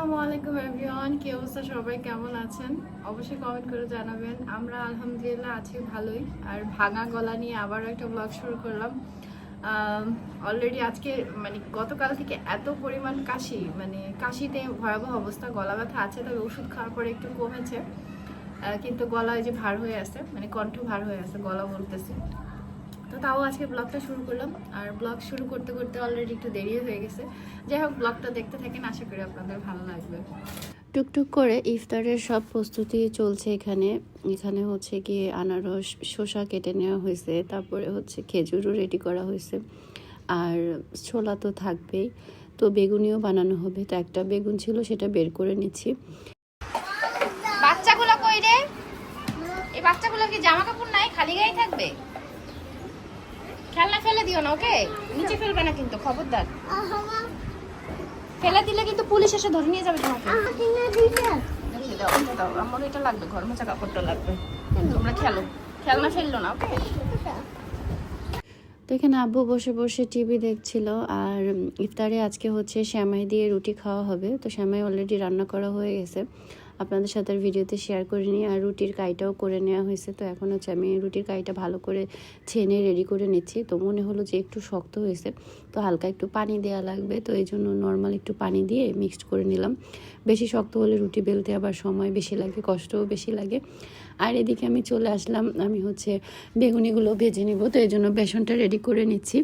আসসালামু আলাইকুম এভরিওয়ান কি অবস্থা? সবাই কেমন আছেন? অবশ্যই কমেন্ট করে জানাবেন। আমরা আলহামদুলিল্লাহ আছি ভালোই। আর ভাঙা গলা নিয়ে আবারও একটা ব্লগ শুরু করলাম। অলরেডি আজকে মানে গতকাল থেকে এত পরিমাণ কাশি মানে কাশিতে ভয়াবহ অবস্থা। গলা ব্যথা আছে, তবে ওষুধ খাওয়ার পরে একটু কমেছে। কিন্তু গলা যে ভার হয়ে আছে মানে কণ্ঠ ভার হয়ে আছে, গলা বলতেছে। তো তাও আজকে ব্লগটা শুরু করলাম। আর ব্লগ শুরু করতে করতে অলরেডি একটু দেরি হয়ে গেছে। যাই হোক ব্লগটা দেখতে থাকেন আশা করি আপনাদের ভালো লাগবে। টুকটুক করে ইফতারের সব প্রস্তুতি চলছে এখানে। এখানে হচ্ছে গিয়ে আনারস শসা কেটে নেওয়া হয়েছে তারপরে হচ্ছে খেজুরও রেডি করা হয়েছে। আর ছোলা তো থাকবেই। তো বেগুনিও বানানো হবে। তো একটা বেগুন ছিল সেটা বের করে নিচ্ছি। বাচ্চাগুলো কই রে? এই বাচ্চাগুলো কি জামা কাপড় নাই? খালি গায়ে থাকবে? খেলনা ফেলে দিও না, ওকে? নিচে ফেলবে না কিন্তু, খবরদার। ফেলে দিলে কিন্তু পুলিশ এসে ধরে নিয়ে যাবে তোমাকে। আমার এটা লাগবে, ঘর মোছা কাপড়টা লাগবে। তোমরা খেলো। খেলনা ফেলল না, ওকে? তো এখানে আব্বু বসে বসে টিভি দেখছিল, আর ইফতারে আজকে হচ্ছে শ্যামাই দিয়ে রুটি খাওয়া হবে। তো শ্যামাই অলরেডি রান্না করা হয়ে গেছে। আপনাদের সাথে ভিডিওতে শেয়ার করে নিই আর রুটির কাইটাও করে নেওয়া হয়েছে। তো এখন হচ্ছে আমি রুটির কাইটা ভালো করে ছেনে রেডি করে নিচ্ছি। তো মনে হলো যে একটু শক্ত হয়েছে। তো হালকা একটু পানি দেওয়া লাগবে। তো এই জন্য নর্মাল একটু পানি দিয়ে মিক্সড করে নিলাম। বেশি শক্ত হলে রুটি বেলতে আবার সময় বেশি লাগে, কষ্টও বেশি লাগে। আর এদিকে আমি চলে আসলাম। আমি হচ্ছে বেগুনিগুলো ভেজে নিব। তো এই জন্য বেসনটা রেডি করে নিচ্ছি।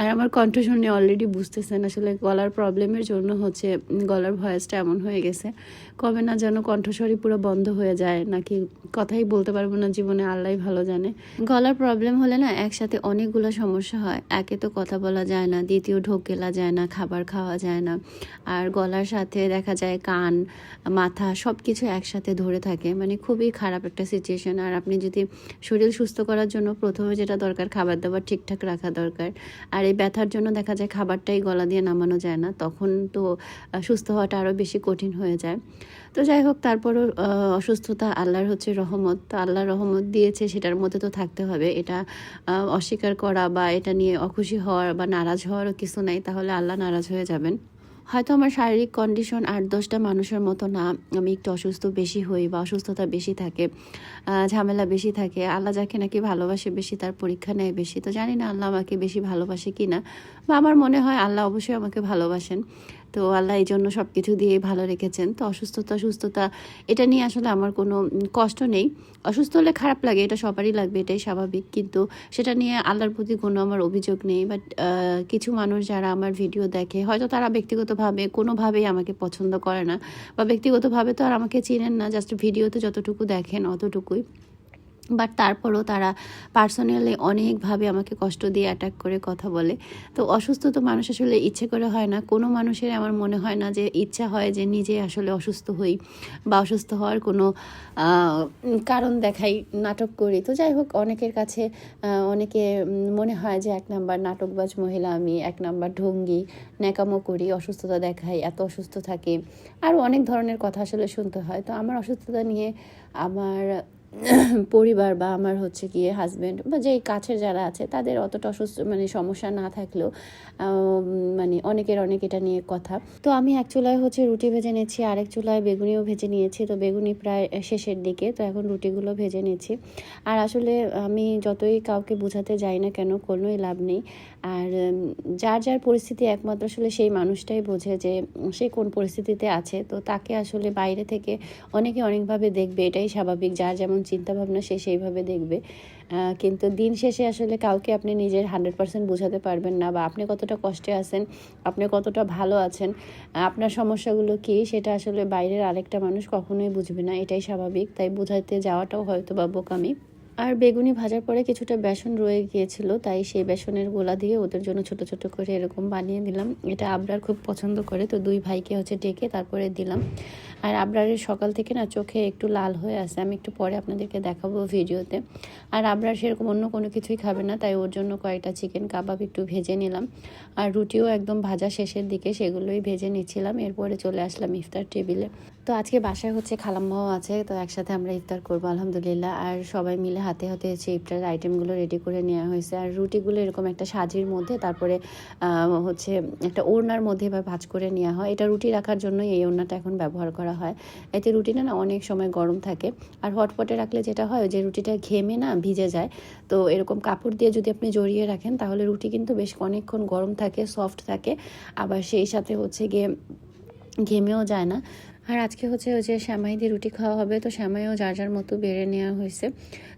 আর আমার কণ্ঠ শুনে অলরেডি বুঝতেছেন আসলে গলার প্রবলেমের জন্য হচ্ছে গলার ভয়েসটা এমন হয়ে গেছে। কবে না যেন কণ্ঠস্বরই পুরো বন্ধ হয়ে যায়, নাকি কথাই বলতে পারব না জীবনে আল্লাহ ভালো জানে। গলার প্রবলেম হলে না একসাথে অনেকগুলো সমস্যা হয়। একে তো কথা বলা যায় না, দ্বিতীয় ঢোক গেলা যায় না, খাবার খাওয়া যায় না। আর গলার সাথে দেখা যায় কান, মাথা সব কিছু একসাথে ধরে থাকে। মানে খুবই খারাপ একটা সিচুয়েশন আর আপনি যদি শরীর সুস্থ করার জন্য প্রথমে যেটা দরকার, খাবার দাবার ঠিকঠাক রাখা দরকার। আর এই ব্যথার জন্য দেখা যায় খাবারটাই গলা দিয়ে নামানো যায় না, তখন তো সুস্থ হওয়াটা আরও বেশি কঠিন হয়ে যায়। তো যাই হোক, তারপরও অসুস্থতা আল্লাহর হচ্ছে রহমত। তো আল্লাহর রহমত দিয়েছে, সেটার মধ্যে তো থাকতে হবে। এটা অস্বীকার করা বা এটা নিয়ে অখুশি হওয়ার বা নারাজ হওয়ারও কিছু নাই, তাহলে আল্লাহ নারাজ হয়ে যাবেন। হয়তো আমার শারীরিক কন্ডিশন আট দশটা মানুষের মতো না, আমি একটু অসুস্থ বেশি হই বা অসুস্থতা বেশি থাকে ঝামেলা বেশি থাকে, আল্লাহ যাকে নাকি ভালোবাসে বেশি তার পরীক্ষা নেয় বেশি। তো জানি না আল্লাহ আমাকে বেশি ভালোবাসে কি না বা আমার মনে হয় আল্লাহ অবশ্যই আমাকে ভালোবাসেন। তো আল্লাহ এই জন্য সব কিছু দিয়ে ভালো রেখেছেন। তো অসুস্থতা, সুস্থতা, এটা নিয়ে আসলে আমার কোনো কষ্ট নেই। অসুস্থ হলে খারাপ লাগে, এটা সবারই লাগবে, এটাই স্বাভাবিক। কিন্তু সেটা নিয়ে আল্লাহর প্রতি কোনো আমার অভিযোগ নেই। বাট কিছু মানুষ যারা আমার ভিডিও দেখে, হয়তো তারা ব্যক্তিগতভাবে, কোনোভাবেই আমাকে পছন্দ করে না। বা ব্যক্তিগতভাবে তো আর আমাকে চিনেন না জাস্ট ভিডিওতে যতটুকু দেখেন, অতটুকুই। বাট তারপরও তারা পার্সোনালি অনেকভাবে আমাকে কষ্ট দিয়ে অ্যাটাক করে কথা বলে। তো অসুস্থ তো মানুষ আসলে ইচ্ছে করে হয় না। কোনো মানুষের আমার মনে হয় না যে ইচ্ছা হয় যে নিজে আসলে অসুস্থ হই বা অসুস্থ হওয়ার কোনো কারণ দেখাই নাটক করি। তো যাই হোক, অনেকের কাছে অনেকে মনে হয় যে এক নাম্বার নাটকবাজ মহিলা আমি, এক নাম্বার ঢঙ্গি, ন্যাকামো করি, অসুস্থতা দেখাই, এত অসুস্থ থাকি। আরও অনেক ধরনের কথা আসলে শুনতে হয়। তো আমার অসুস্থতা নিয়ে আমার পরিবার বা আমার হচ্ছে গিয়ে হাজব্যান্ড বা যেই কাছের যারা আছে, তাদের অতটা অসুস্থ মানে সমস্যা না থাকলেও মানে অনেকের অনেক এটা নিয়ে কথা। তো আমি এক চুলায় হচ্ছে রুটি ভেজে নিচ্ছি আরেক চুলায় বেগুনিও ভেজে নিয়েছি। তো বেগুনি প্রায় শেষের দিকে, তো এখন রুটিগুলো ভেজে নিচ্ছি আর আসলে আমি যতই কাউকে বোঝাতে যাই না কেন, কোনোই লাভ নেই। আর যার যার পরিস্থিতি একমাত্র আসলে সেই মানুষটাই বোঝে যে, সে কোন পরিস্থিতিতে আছে। তো তাকে আসলে বাইরে থেকে অনেকে অনেকভাবে দেখবে, এটাই স্বাভাবিক। যার যেমন চিন্তা ভাবনা সে সেইভাবে দেখবে। কিন্তু দিন শেষে আসলে কাউকে আপনি নিজের হান্ড্রেড পার্সেন্ট বোঝাতে পারবেন না বা আপনি কতটা কষ্টে আছেন, আপনি কতটা ভালো আছেন আপনার সমস্যাগুলো কী সেটা আসলে বাইরের আরেকটা মানুষ কখনোই বুঝবে না, এটাই স্বাভাবিক। তাই বোঝাতে যাওয়াটাও হয়তো বা বোকামি। আর বেগুনি ভাজার পরে কিছুটা বেসন রয়ে গিয়েছিল, তাই সেই বেসনের গোলা দিয়ে ওদের জন্য ছোট ছোট করে এরকম বানিয়ে দিলাম। এটা আবরার খুব পছন্দ করে, তো দুই ভাইকে হচ্ছে ডেকে তারপরে দিলাম। আর আবরারের সকাল থেকে না চোখে একটু লাল হয়ে আছে, আমি একটু পরে আপনাদেরকে দেখাবো ভিডিওতে। আর আবরার সেরকম অন্য কোনো কিছুই খাবে না, তাই ওর জন্য কয়েকটা চিকেন কাবাব একটু ভেজে নিলাম। আর রুটিও একদম ভাজা শেষের দিকে সেগুলোই ভেজে নিচ্ছিলাম, এরপরে চলে আসলাম ইফতার টেবিলে। তো আজকে বাসায় হচ্ছে খালাম্মাও আছে, তো একসাথে আমরা ইফতার করব, আলহামদুলিল্লাহ। আর সবাই মিলে হাতে হাতে হচ্ছে ইফতারের আইটেমগুলো রেডি করে নেওয়া হয়েছে। আর রুটিগুলো এরকম একটা সাজির মধ্যে, তারপরে হচ্ছে একটা ওড়নার মধ্যে বা ভাজ করে নেওয়া হয়। এটা রুটি রাখার জন্য এই ওড়নাটা এখন ব্যবহার করা হয়। এতে রুটিটা না অনেক সময় গরম থাকে। আর হটপটে রাখলে যেটা হয় যে রুটিটা ঘেমে না ভিজে যায়, তো এরকম কাপড় দিয়ে যদি আপনি জড়িয়ে রাখেন, তাহলে রুটি কিন্তু বেশ অনেকক্ষণ গরম থাকে, সফট থাকে। আবার সেই সাথে হচ্ছে গিয়ে ঘেমেও যায় না। আর আজকে হচ্ছে ওই যে শ্যামাই দিয়ে রুটি খাওয়া হবে তো শ্যামাইও যার যার মতো বেড়ে নেওয়া হয়েছে।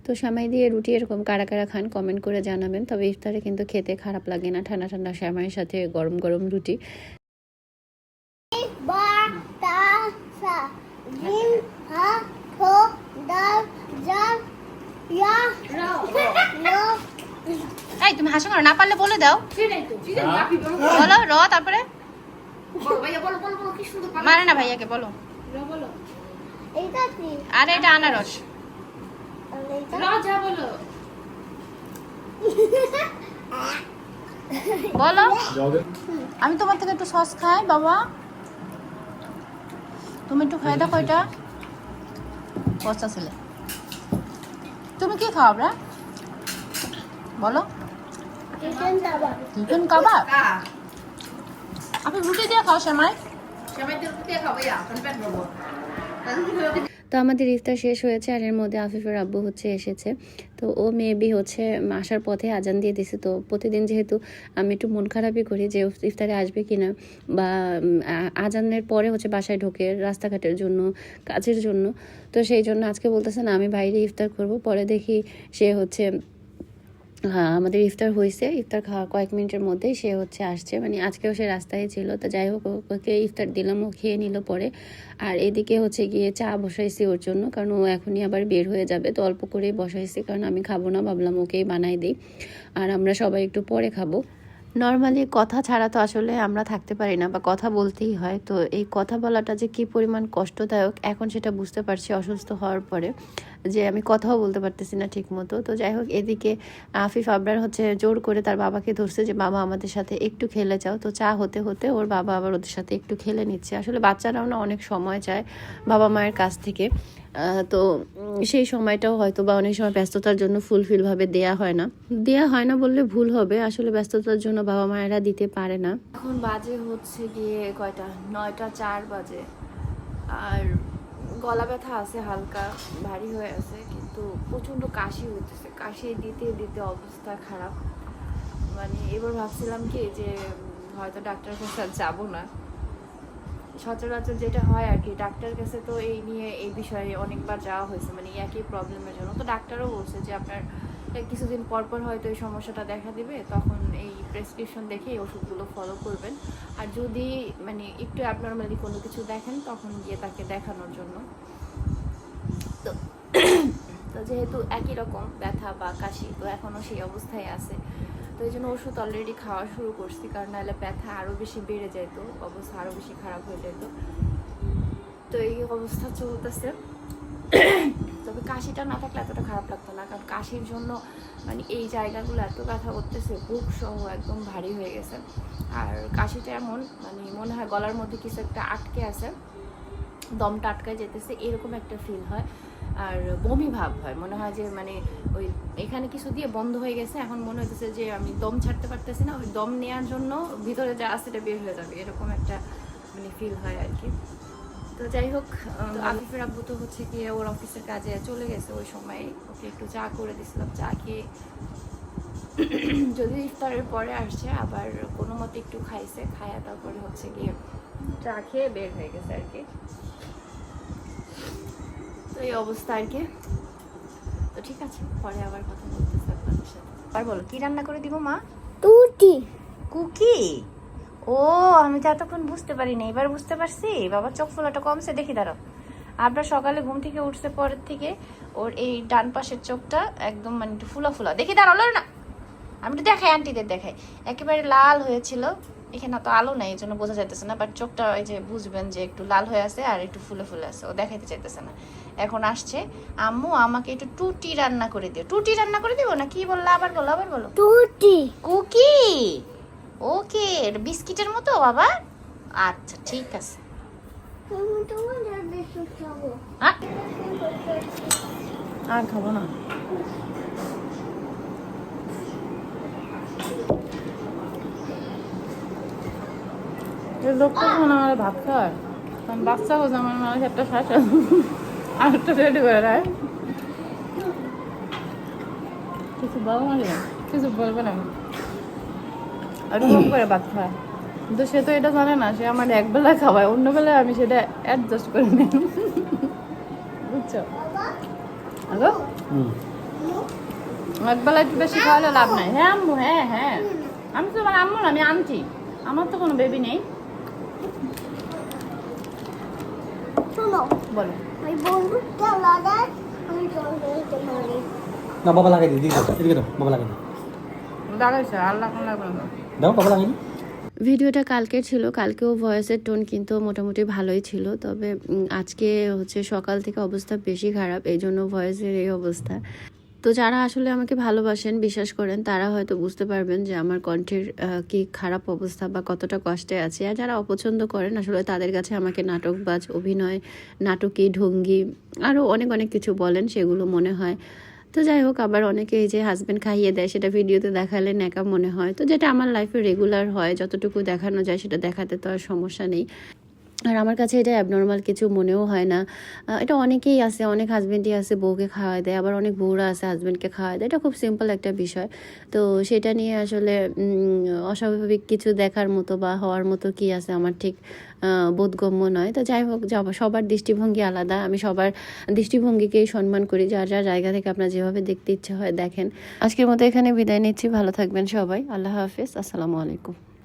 তো শ্যামাই দিয়ে রুটি এরকম কারা কারা খান কমেন্ট করে জানাবেন তবে ইফতারে কিন্তু খেতে খারাপ লাগে না ঠান্ডা ঠান্ডা শ্যামাইয়ের সাথে গরম গরম রুটি। এই তুমি হাসি না পারলে বলে দাও। বলো র তারপরে? মানে না ভাইয়াকে বলো। আর এটা আনারস। আর বলো। আমি তোমার থেকে একটু সস খাই বাবা। তুমি একটু খাই দেখো এটা। বস্তা ছেলে। তুমি কি খাও আমরা বলো। চিকেন দাবা চিকেন কাবাব আপনি রুটি দিয়ে খাও তো আমাদের ইফতার শেষ হয়েছে আর এর মধ্যে আফিফের আব্বু হচ্ছে এসেছে। তো ও মেবি হচ্ছে আসার পথে আজান দিয়ে দিছে। তো প্রতিদিন যেহেতু আমি একটু মন খারাপই করি যে ইফতারে আসবে কি না বা আজানের পরে হচ্ছে বাসায় ঢোকে রাস্তাঘাটের জন্য, কাজের জন্য। তো সেই জন্য আজকে বলতেছে, না, আমি বাইরে ইফতার করব। পরে দেখি সে হচ্ছে হ্যাঁ আমাদের ইফতার হয়েছে। ইফতার খাওয়া কয়েক মিনিটের মধ্যেই সে হচ্ছে আসছে। মানে আজকেও সে রাস্তায় ছিল, তো যাই হোক, ওকে ইফতার দিলাম, ও খেয়ে নিল পরে। আর এদিকে হচ্ছে গিয়ে চা বসাইছি ওর জন্য, কারণ ও এখনই আবার বের হয়ে যাবে, তো অল্প করেই বসাইছি, কারণ আমি খাব না, ভাবলাম ওকেই বানাই দিই। আর আমরা সবাই একটু পরে খাব। নর্মালি কথা ছাড়া তো আসলে আমরা থাকতে পারি না, বা কথা বলতেই হয়। তো এই কথা বলাটা যে কী পরিমাণ কষ্টদায়ক, এখন সেটা বুঝতে পারছি অসুস্থ হওয়ার পরে। যে আমি কথাও বলতে পারতেছি না ঠিক মতো তো যাই হোক এদিকে আফিফ আবরার হচ্ছে জোর করে তার বাবাকে ধরছে যে, বাবা, আমাদের সাথে একটু খেলে যাও। তো চা হতে হতে ওর বাবা আবার ওদের সাথে একটু খেলে নিচ্ছে। আসলে বাচ্চারাও না অনেক সময় চায় বাবা মায়ের কাছ থেকে। তো সেই সময়টাও হয়তো বা অনেক সময় ব্যস্ততার জন্য ফুলফিলভাবে দেয়া হয় না। দেয়া হয় না বললে ভুল হবে। আসলে ব্যস্ততার জন্য বাবা মায়েরা দিতে পারে না। এখন বাজে হচ্ছে গিয়ে কয়টা? নয়টা চার বাজে। আর গলা ব্যথা আছে হালকা, ভারী হয়ে আছে, কিন্তু প্রচণ্ড কাশি হইতেছে। কাশি দিতে দিতে অবস্থা খারাপ। মানে এবার ভাবছিলাম কি যে, হয়তো ডাক্তারের কাছে আর যাব না। সচরাচর যেটা হয় আর কি ডাক্তার কাছে তো এই নিয়ে এই বিষয়ে অনেকবার যাওয়া হয়েছে মানে একই প্রবলেমের জন্য। তো ডাক্তারও বলছে যে আপনার কিছুদিন পর পর হয়তো এই সমস্যাটা দেখা দিবে, তখন এই প্রেসক্রিপশন দেখে এই ওষুধগুলো ফলো করবেন। আর যদি মানে একটু অ্যাবনর্মালি কোনো কিছু দেখেন, তখন গিয়ে তাকে দেখানোর জন্য। তো তো যেহেতু একই রকম ব্যথা বা কাশি, তো এখনও সেই অবস্থায় আছে। তো এই জন্য ওষুধ অলরেডি খাওয়া শুরু করছি, কারণ নাহলে ব্যথা আরও বেশি বেড়ে যেত অবস্থা আরও বেশি খারাপ হয়ে যেত তো এই অবস্থা চলতেছে। তবে কাশিটা না থাকলে এতটা খারাপ লাগতো না। কারণ কাশির জন্য মানে এই জায়গাগুলো এত ব্যথা করতেছে বুক সহ একদম ভারী হয়ে গেছে। আর কাশিটা এমন মানে মনে হয় গলার মধ্যে কিছু একটা আটকে আছে, দমটা আটকায় যেতেছে, এরকম একটা ফিল হয়। আর বমি ভাব হয়, মনে হয় যে মানে ওই এখানে কিছু দিয়ে বন্ধ হয়ে গেছে, এখন মনে হইতেছে যে আমি দম ছাড়তে পারতেছি না, ওই দম নেওয়ার জন্য ভিতরে যা আছে এটা বের হয়ে যাবে, এরকম একটা মানে ফিল হয় আর কি। তো যাই হোক উম, আলিফের আব্বু তো হচ্ছে গিয়ে ওর অফিসের কাজে চলে গেছে ওই সময়। ওকে একটু চা করে দিছিলাম চা খেয়ে। যদি ইফতারের পরে আসছে আবার কোনো মতে একটু খাইছে খায়া তারপরে হচ্ছে গিয়ে চা খেয়ে বের হয়ে গেছে আর কি। তো এই অবস্থা আর কি। তো ঠিক আছে পরে আবার কথা বলতেছি আপনাদের সাথে। আর বলো কি রান্না করে দিব মা? তুটি কুকি? ও আমি তো এতক্ষণ বুঝতে পারিনি। এবার বুঝতে পারছি? বাবা চোখ ফোলাটা কমছে দেখি দাঁড়াও। আপনার সকালে ঘুম থেকে উঠছে পরের থেকে। ওর এই ডান পাশের চোখটা একদম মানে একটু ফুলা ফুলা। দেখি দাঁড়াল না। আমি একটু দেখাই আন্টিদের দেখাই। একেবারে লাল হয়েছিল। এখানে তো আলো নাই এই জন্য বোঝা যাইতেছে না বাট চোখটা ওই যে বুঝবেন যে একটু লাল হয়ে আছে আর একটু ফুলে ফুলে আছে। ও দেখাইতে চাইতেছে না। এখন আসছে। আম্মু আমাকে একটু টুটি রান্না করে দিও। টুটি রান্না করে দিব না? কি বলল? আবার বলো আবার বলো। টুটি। কুকি! ওকে বিস্কিটের মতো, বাবা? আচ্ছা ঠিক আছে? আর খাব না। আমার বাচ্চা আমার একটা রেডি করে কিছু বলো না কিছু বলবে না কম করে ভাত খায়। কিন্তু সে তো এটা জানে না সে আমার এক বেলা খাওয়ায় অন্য বেলায় আমি সেটা অ্যাডজাস্ট করে নিই। বুঝছ? হ্যালো? এক বেলা একটু বেশি খাওয়ালে লাভ নাই। হ্যাঁ আম্মু হ্যাঁ হ্যাঁ। আমি তো আমার আম্মু না, আমি আনছি আমার তো কোনো বেবি নেই। বলো। না বাবা লাগাই দিই দিদি এদিকে দাও বাবা লাগাই দিই লাগাইছে আল্লাহ কোন লাগবে না দাও ভিডিওটা কালকে ছিল, কালকেও ভয়েসের টোন কিন্তু মোটামুটি ভালোই ছিল, তবে আজকে হচ্ছে সকাল থেকে অবস্থা বেশি খারাপ এই জন্য ভয়েসের এই অবস্থা। তো যারা আসলে আমাকে ভালোবাসেন, বিশ্বাস করেন, তারা হয়তো বুঝতে পারবেন যে আমার কণ্ঠের কি খারাপ অবস্থা বা কতটা কষ্টে আছে। আর যারা অপছন্দ করেন, আসলে তাদের কাছে আমাকে নাটকবাজ, অভিনয়, নাটকী, ঢঙ্গি আরও অনেক অনেক কিছু বলেন, সেগুলো মনে হয়। তো যাই হোক, আবার অনেকে এই যে হাজব্যান্ড খাইয়ে দেয়, সেটা ভিডিওতে দেখালে ন্যাকা মনে হয়। তো যেটা আমার লাইফে রেগুলার হয়, যতটুকু দেখানো যায়, সেটা দেখাতে তো আর সমস্যা নেই। আর আমার কাছে এটা অ্যাবনর্মাল কিছু মনেও হয় না। এটা অনেকেই আছে, অনেক হাজব্যান্ডই আছে, বউকে খাওয়ায় দেয়, আবার অনেক বউরা আছে হাজব্যান্ডকে খাওয়ায় দেয়। এটা খুব সিম্পল একটা বিষয়। তো সেটা নিয়ে আসলে অস্বাভাবিক কিছু দেখার মতো বা হওয়ার মতো কি আছে আমার ঠিক বোধগম্য নয়। তো যাই হোক সবার দৃষ্টিভঙ্গি আলাদা। আমি সবার দৃষ্টিভঙ্গিকেই সম্মান করি। যার যার জায়গা থেকে আপনার যেভাবে দেখতে ইচ্ছে হয় দেখেন। আজকের মতো এখানে বিদায় নিচ্ছি। ভালো থাকবেন সবাই। আল্লাহ হাফিজ। আসসালামু আলাইকুম।